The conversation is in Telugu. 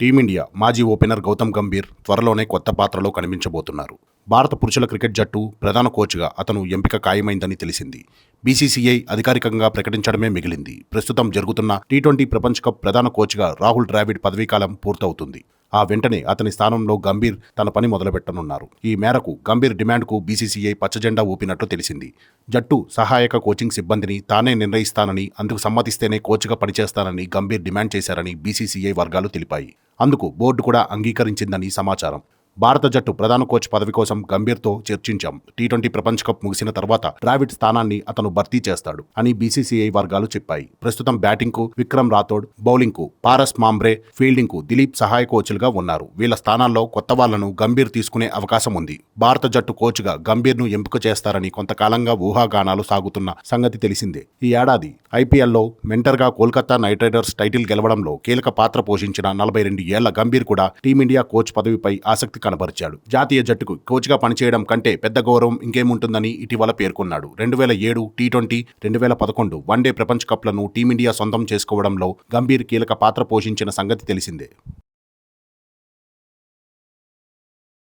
టీమిండియా మాజీ ఓపెనర్ గౌతమ్ గంభీర్ త్వరలోనే కొత్త పాత్రలో కనిపించబోతున్నారు. భారత పురుషుల క్రికెట్ జట్టు ప్రధాన కోచ్గా అతను ఎంపిక ఖాయమైందని తెలిసింది. బీసీసీఐ అధికారికంగా ప్రకటించడమే మిగిలింది. ప్రస్తుతం జరుగుతున్న టీ ట్వంటీ ప్రపంచ కప్ ప్రధాన కోచ్గా రాహుల్ ద్రావిడ్ పదవీకాలం పూర్తవుతుంది. ఆ వెంటనే అతని స్థానంలో గంభీర్ తన పని మొదలుపెట్టనున్నారు. ఈ మేరకు గంభీర్ డిమాండ్కు బీసీసీఐ పచ్చజెండా ఊపినట్లు తెలిసింది. జట్టు సహాయక కోచింగ్ సిబ్బందిని తానే నిర్ణయిస్తానని అందుకు సమ్మతిస్తేనే కోచ్గా పనిచేస్తానని గంభీర్ డిమాండ్ చేశారని బీసీసీఐ వర్గాలు తెలిపాయి. అందుకు బోర్డు కూడా అంగీకరించిందని సమాచారం. భారత జట్టు ప్రధాన కోచ్ పదవి కోసం గంభీర్తో చర్చించాం. టీ ట్వంటీ ప్రపంచ కప్ ముగిసిన తర్వాత ద్రావిడ్ స్థానాన్ని అతను భర్తీ చేస్తాడు అని బీసీసీఐ వర్గాలు చెప్పాయి. ప్రస్తుతం బ్యాటింగ్కు విక్రమ్ రాథోడ్ బౌలింగ్కు పారస్ మాంబ్రే ఫీల్డింగ్కు దిలీప్ సహాయ కోచ్లుగా ఉన్నారు. వీళ్ళ స్థానాల్లో కొత్త వాళ్ళను గంభీర్ తీసుకునే అవకాశం ఉంది. భారత జట్టు కోచ్గా గంభీర్ను ఎంపిక చేస్తారని కొంతకాలంగా ఊహాగానాలు సాగుతున్న సంగతి తెలిసిందే. ఈ ఏడాది ఐపీఎల్లో మెంటర్గా కోల్కతా నైట్ రైడర్స్ టైటిల్ గెలవడంలో కీలక పాత్ర పోషించిన నలభై రెండు ఏళ్ళ గంభీర్ కూడా టీమిండియా కోచ్ పదవిపై ఆసక్తి కనబరిచాడు జాతీయ జట్టుకు కోచ్గా పనిచేయడం కంటే పెద్ద గౌరవం ఇంకేముంటుందని ఇటీవల పేర్కొన్నాడు. రెండు వేల ఏడు టీ ట్వంటీ రెండు వేల పదకొండు వన్డే ప్రపంచ కప్లను టీమిండియా సొంతం చేసుకోవడంలో గంభీర్ కీలక పాత్ర పోషించిన సంగతి తెలిసిందే.